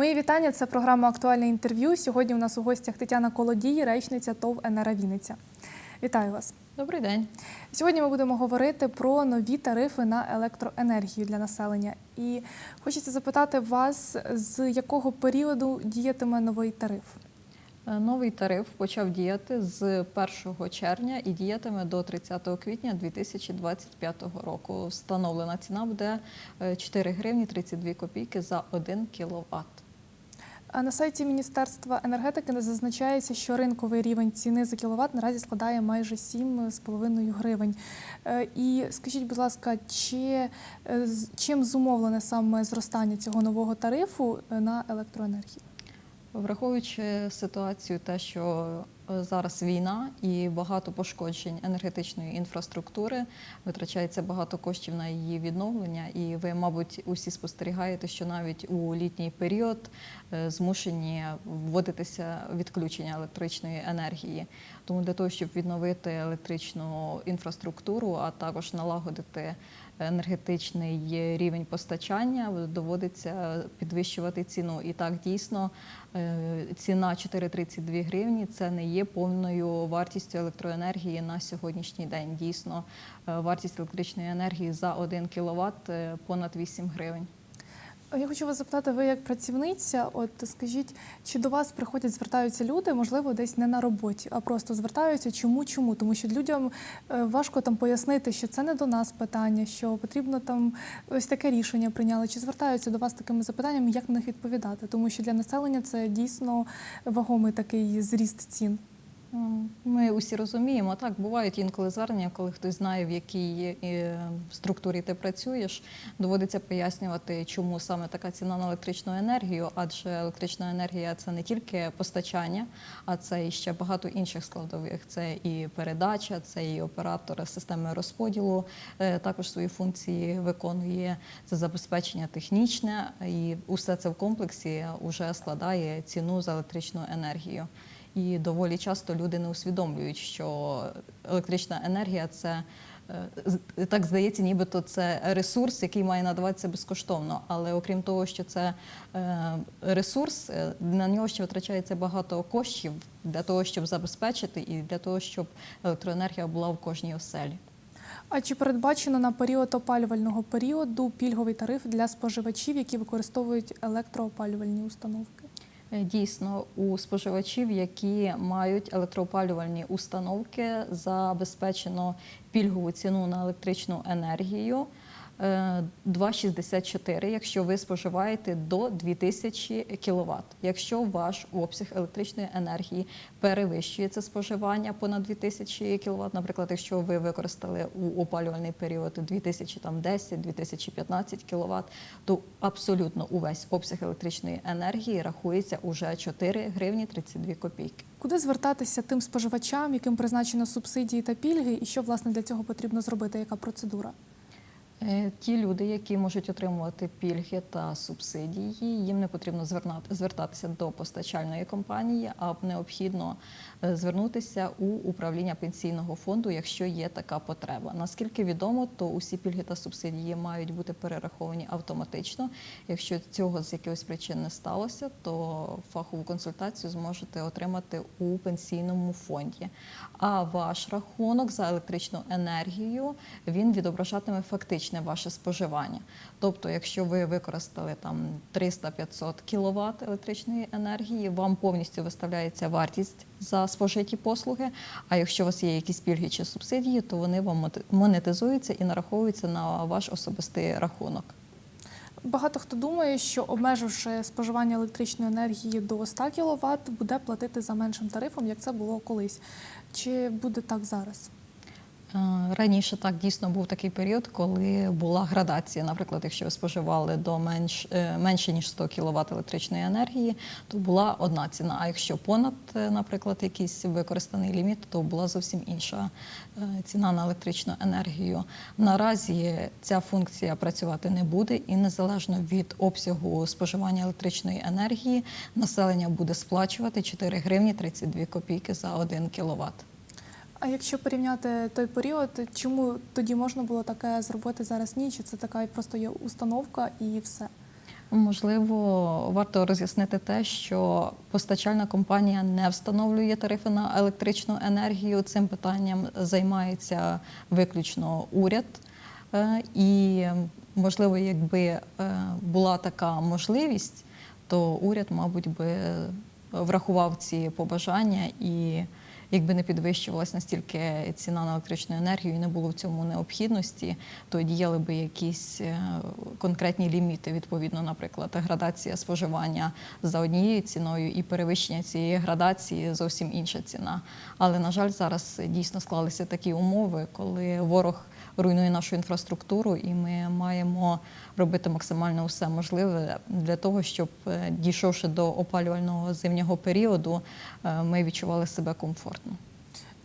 Мої вітання. Це програма Актуальне інтерв'ю. Сьогодні у нас у гостях Тетяна Колодій, речниця ТОВ «Енера Вінниця». Вітаю вас. Добрий день. Сьогодні ми будемо говорити про нові тарифи на електроенергію для населення. І хочеться запитати вас, з якого періоду діятиме новий тариф? Е, Новий тариф почав діяти з 1 червня і діятиме до 30 квітня 2025 року. Встановлена ціна буде е, 4 гривні 32 копійки за 1 кіловат. На сайті Міністерства енергетики зазначається, що ринковий рівень ціни за кіловат наразі складає майже 7,5 гривень. Е, І скажіть, будь ласка, чи е, чим зумовлене саме зростання цього нового тарифу е, на електроенергію? Враховуючи ситуацію, те, що е, зараз війна і багато пошкоджень енергетичної інфраструктури, витрачається багато коштів на її відновлення. І ви, мабуть, усі спостерігаєте, що навіть у літній період е, змушені вводитися відключення електричної енергії. Тому для того, щоб відновити електричну інфраструктуру, а також налагодити енергетичний рівень постачання, доводиться підвищувати ціну. І так дійсно е, ціна 4,32 гривні це не є повною вартістю електроенергії на сьогоднішній день. Дійсно, е, вартість електричної енергії за 1 кВт понад 8 гривень. Я хочу вас запитати, ви як працівниця, от скажіть, чи до вас приходять, звертаються люди, можливо, десь не на роботі, а просто звертаються чому, чому? Тому що людям е, важко там пояснити, що це не до нас питання, що потрібно там ось таке рішення прийняли. Чи звертаються до вас такими запитаннями, як на них відповідати? Тому що для населення це дійсно вагомий такий зріст цін. Ми усі розуміємо, так бувають інколи звернення, коли хтось знає, в якій е, структурі ти працюєш. Доводиться пояснювати, чому саме така ціна на електричну енергію, адже електрична енергія це не тільки постачання, а це і ще багато інших складових. Це і передача, це і оператор системи розподілу. е, Також свої функції виконує це забезпечення технічне, і усе це в комплексі вже складає ціну за електричну енергію. І доволі часто люди не усвідомлюють, що електрична енергія це е, так здається, нібито це ресурс, який має надаватися безкоштовно. Але окрім того, що це е, ресурс, е, на нього ще витрачається багато коштів для того, щоб забезпечити, і для того, щоб електроенергія була в кожній оселі. А чи передбачено на період опалювального періоду пільговий тариф для споживачів, які використовують електроопалювальні установки? Е, Дійсно, у споживачів, які мають електроопалювальні установки, забезпечено пільгову ціну на електричну енергію 2,64, якщо ви споживаєте до 2000 кВт. Якщо ваш обсяг електричної енергії перевищує це споживання понад 2000 кВт, наприклад, якщо ви використали у опалювальний період 2010-2015 кВт, то абсолютно увесь обсяг електричної енергії рахується уже 4 гривні 32 копійки. Куди звертатися тим споживачам, яким призначено субсидії та пільги, і що власне для цього потрібно зробити? Яка процедура? Е, Ті люди, які можуть отримувати пільги та субсидії, їм не потрібно звертатися до постачальної компанії, а необхідно е, звернутися у управління пенсійного фонду, якщо є така потреба. Наскільки відомо, то усі пільги та субсидії мають бути перераховані автоматично. Якщо цього з якихось причин не сталося, то фахову консультацію зможете отримати у пенсійному фонді. А ваш рахунок за електричну енергію він відображатиме фактичне ваше споживання. Тобто, якщо ви використали там 300-500 кВт електричної енергії, вам повністю виставляється вартість за спожиті послуги. А якщо у вас є якісь пільги чи субсидії, то вони вам монетизуються і нараховуються на ваш особистий рахунок. Багато хто думає, що обмеживши споживання електричної енергії до 100 кВт, буде платити за меншим тарифом, як це було колись. Чи буде так зараз? Е, Раніше так дійсно був такий період, коли була градація. Наприклад, якщо ви споживали до менш, е, менше ніж 100 кВт електричної енергії, то була одна ціна. А якщо понад, е, наприклад, якийсь використаний ліміт, то була зовсім інша ціна на електричну енергію. Наразі ця функція працювати не буде, і незалежно від обсягу споживання електричної енергії, населення буде сплачувати 4 гривні 32 копійки за 1 кВт. А якщо порівняти той період, чому тоді можна було таке зробити зараз ні? Чи це така просто є установка і все? Можливо, варто роз'яснити те, що постачальна компанія не встановлює тарифи на електричну енергію. Цим питанням займається виключно уряд. Е, І можливо, якби е, була така можливість, то уряд, мабуть, би врахував ці побажання і якби не підвищувалась настільки ціна на електричну енергію і не було в цьому необхідності, то діяли би якісь е, конкретні ліміти, відповідно, наприклад, градація споживання за однією ціною і перевищення цієї градації зовсім інша ціна. Але на жаль, зараз дійсно склалися такі умови, коли ворог руйнує нашу інфраструктуру, і ми маємо робити максимально все можливе для того, щоб е, дійшовши до опалювального зимнього періоду, е, ми відчували себе комфортно.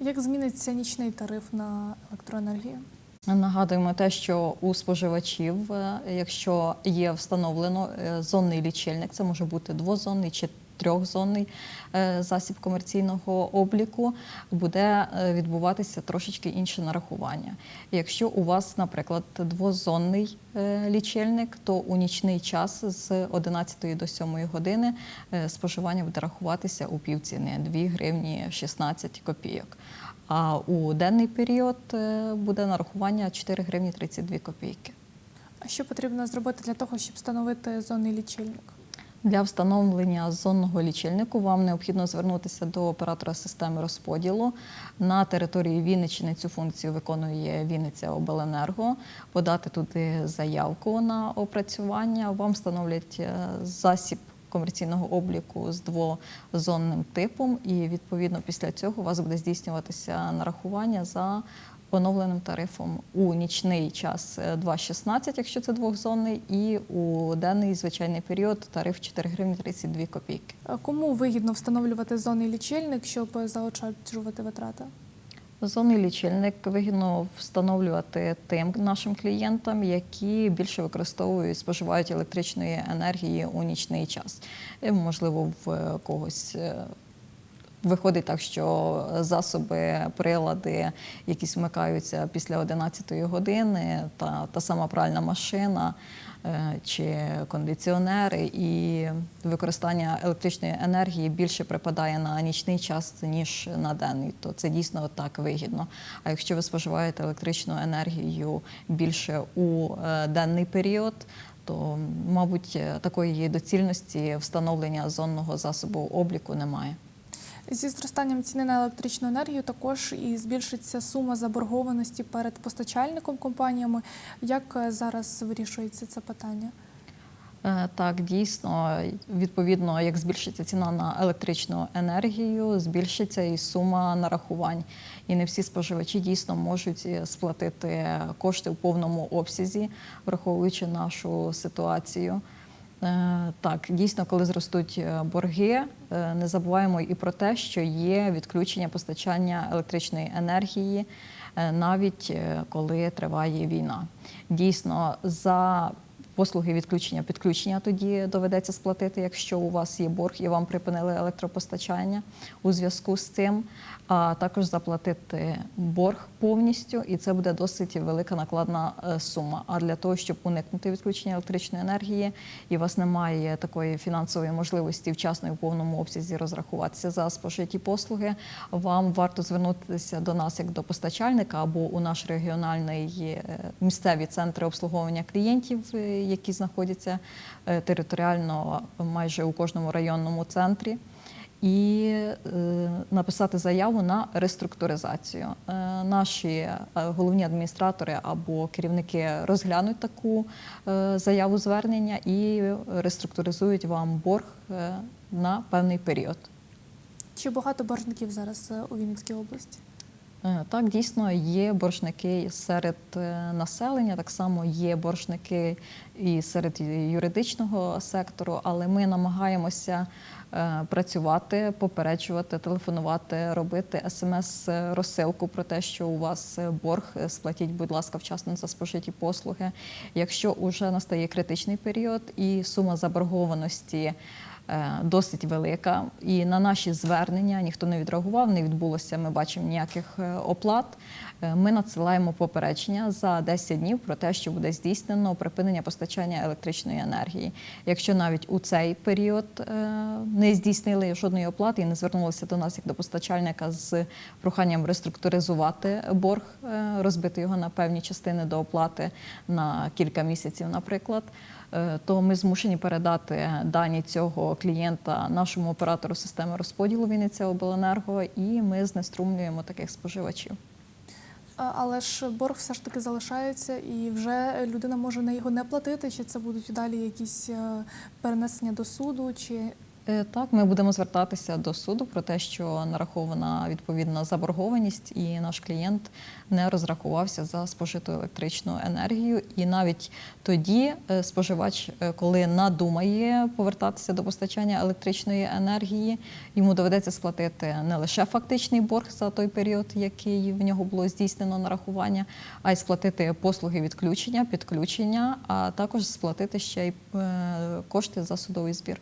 Як зміниться нічний тариф на електроенергію? Нагадуємо те, що у споживачів, е, якщо є встановлено е, зонний лічильник, це може бути двозонний чи трьохзонний е, засіб комерційного обліку, буде е, відбуватися трошечки інше нарахування. Якщо у вас, наприклад, двозонний е, лічильник, то у нічний час з 11 до 7 години споживання буде рахуватися у півціни 2 гривні 16 копійок. А у денний період буде нарахування 4 гривні 32 копійки. А що потрібно зробити для того, щоб встановити зонний лічильник? Для встановлення зонного лічильнику вам необхідно звернутися до оператора системи розподілу. На території Вінниччини цю функцію виконує Вінниця Обленерго, подати туди заявку на опрацювання. Вам встановлять е, засіб комерційного обліку з двозонним типом, і відповідно після цього у вас буде здійснюватися нарахування за оновленим тарифом у нічний час е, 2,16, якщо це двохзонний, і у денний звичайний період тариф 4 гривні 32 копійки. Кому вигідно встановлювати зонний лічильник, щоб заощаджувати витрати? Зонний лічильник вигідно встановлювати тим нашим клієнтам, які більше використовують, споживають електричної енергії у нічний час. Можливо, в когось. Виходить так, що засоби, прилади, якісь вмикаються після 11 години, та, та сама пральна машина е, чи кондиціонери, і використання електричної енергії більше припадає на нічний час, ніж на денний. То це дійсно так вигідно. А якщо ви споживаєте електричну енергію більше у е, денний період, то, мабуть, такої доцільності встановлення зонного засобу обліку немає. Зі зростанням ціни на електричну енергію також і збільшиться сума заборгованості перед постачальником компаніями. Як е, зараз вирішується це питання? Е, Так, дійсно, відповідно, як збільшиться ціна на електричну енергію, збільшиться і сума нарахувань. І не всі споживачі дійсно можуть е, сплатити кошти у повному обсязі, враховуючи нашу ситуацію. Е, Так, дійсно, коли зростуть е, борги, е, не забуваємо і про те, що є відключення постачання електричної енергії, навіть коли триває війна. Дійсно, за послуги відключення підключення тоді доведеться сплатити, якщо у вас є борг і вам припинили електропостачання у зв'язку з цим. А також заплатити борг повністю, і це буде досить велика накладна е, сума. А для того, щоб уникнути відключення електричної енергії, і у вас немає такої фінансової можливості вчасно і в повному обсязі розрахуватися за спожиті послуги, вам варто звернутися до нас як до постачальника або у наш регіональний е, місцеві центри обслуговування клієнтів, які знаходяться е, територіально майже у кожному районному центрі і е, написати заяву на реструктуризацію. Е, наші головні адміністратори або керівники розглянуть таку заяву звернення і реструктуризують вам борг на певний період. Чи багато боржників зараз у Вінницькій області? Е, Так, дійсно є боржники серед е, населення, так само є боржники і серед юридичного сектору, але ми намагаємося е, працювати, попереджувати, телефонувати, робити смс-розсилку про те, що у вас борг, сплатіть, будь ласка, вчасно за спожиті послуги. Якщо вже настає критичний період і сума заборгованості досить велика. І на наші звернення ніхто не відреагував, не відбулося. Ми бачимо ніяких е, оплат. Е, Ми надсилаємо попередження за 10 днів про те, що буде здійснено припинення постачання електричної енергії. Якщо навіть у цей період е, не здійснили жодної оплати і не звернулися до нас як до постачальника з проханням реструктуризувати борг, е, розбити його на певні частини до оплати на кілька місяців, наприклад. Е, То ми змушені передати дані цього клієнта нашому оператору системи розподілу Вінниця Обленерго, і ми знеструмлюємо таких споживачів. Але ж борг все ж таки залишається, і вже людина може на його не платити, чи це будуть далі якісь е, перенесення до суду, чи Так, ми будемо звертатися до суду про те, що нарахована відповідна заборгованість, і наш клієнт не розрахувався за спожиту електричну енергію. І навіть тоді е, споживач, е, коли надумає повертатися до постачання електричної енергії, йому доведеться сплатити не лише фактичний борг за той період, який в нього було здійснено нарахування, а й сплатити послуги відключення, підключення, а також сплатити ще й е, кошти за судовий збір.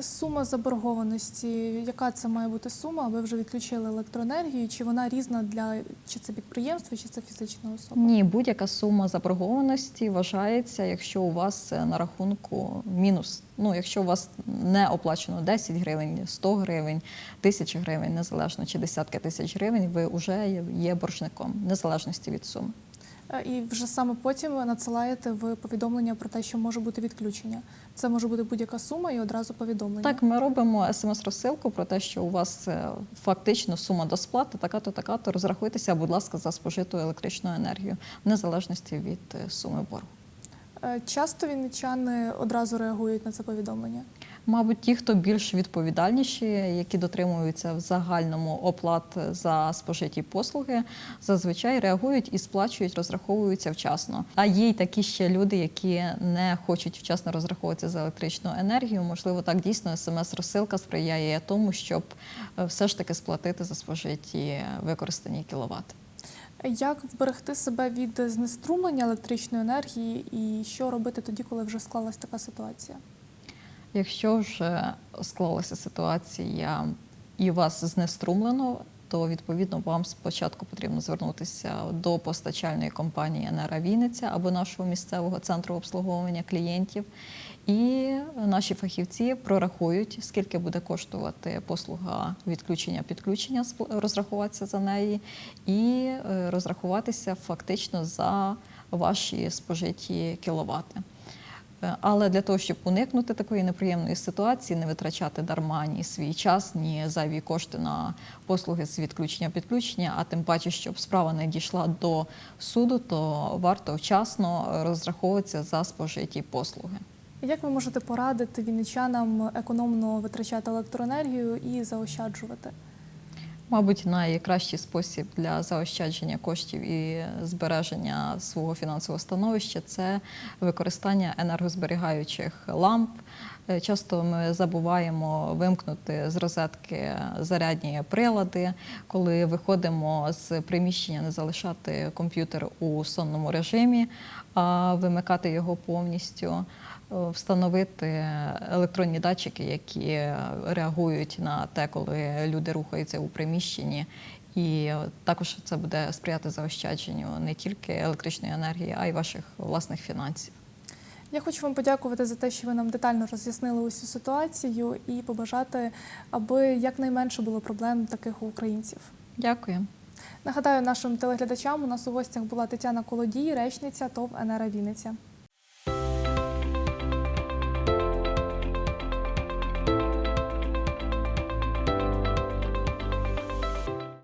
Сума заборгованості, яка це має бути сума? Ви вже відключили електроенергію, чи вона різна для чи це підприємство, чи це фізична особа? Ні, будь-яка сума заборгованості вважається, якщо у вас е, на рахунку мінус. Ну, якщо у вас не оплачено 10 гривень, 100 гривень, 1000 гривень, незалежно чи десятки тисяч гривень, ви вже є- боржником, незалежності від суми. Е, І вже саме потім надсилаєте в повідомлення про те, що може бути відключення. Це може бути будь-яка сума і одразу повідомлення. Так, ми робимо смс-розсилку про те, що у вас е, фактично сума до сплати така-то, така-то. Розрахуйтеся, будь ласка, за спожиту електричну енергію, в незалежності від е, суми боргу. Часто вінничани одразу реагують на це повідомлення. Мабуть, ті, хто більш відповідальніші, які дотримуються в загальному оплат за спожиті послуги, зазвичай реагують і сплачують, розраховуються вчасно. А є й такі ще люди, які не хочуть вчасно розраховуватися за електричну енергію. Можливо, так дійсно смс-розсилка сприяє тому, щоб е, все ж таки сплатити за спожиті використані кіловати. Як вберегти себе від знеструмлення електричної енергії, і що робити тоді, коли вже склалась така ситуація? Якщо вже склалася ситуація і вас знеструмлено, то відповідно вам спочатку потрібно звернутися до постачальної компанії «Енера Вінниця» або нашого місцевого центру обслуговування клієнтів. І наші фахівці прорахують, скільки буде коштувати послуга відключення підключення, розрахуватися за неї, і е, розрахуватися фактично за ваші спожиті кіловати. Е, Але для того, щоб уникнути такої неприємної ситуації, не витрачати дарма ні свій час, ні зайві кошти на послуги з відключення підключення, а тим паче, щоб справа не дійшла до суду, то варто вчасно розраховуватися за спожиті послуги. Як ви можете порадити вінничанам економно витрачати електроенергію і заощаджувати? Мабуть, найкращий спосіб для заощадження коштів і збереження свого фінансового становища це використання енергозберігаючих ламп. Е, Часто ми забуваємо вимкнути з розетки зарядні прилади, коли виходимо з приміщення, не залишати комп'ютер у сонному режимі, а вимикати його повністю. Встановити електронні датчики, які реагують на те, коли люди рухаються у приміщенні, і також це буде сприяти заощадженню не тільки електричної енергії, а й ваших власних фінансів. Я хочу вам подякувати за те, що ви нам детально роз'яснили усю ситуацію і побажати, аби якнайменше було проблем таких у українців. Дякую. Нагадаю нашим телеглядачам, у нас у гостях була Тетяна Колодій, речниця ТОВ «Енера Вінниця».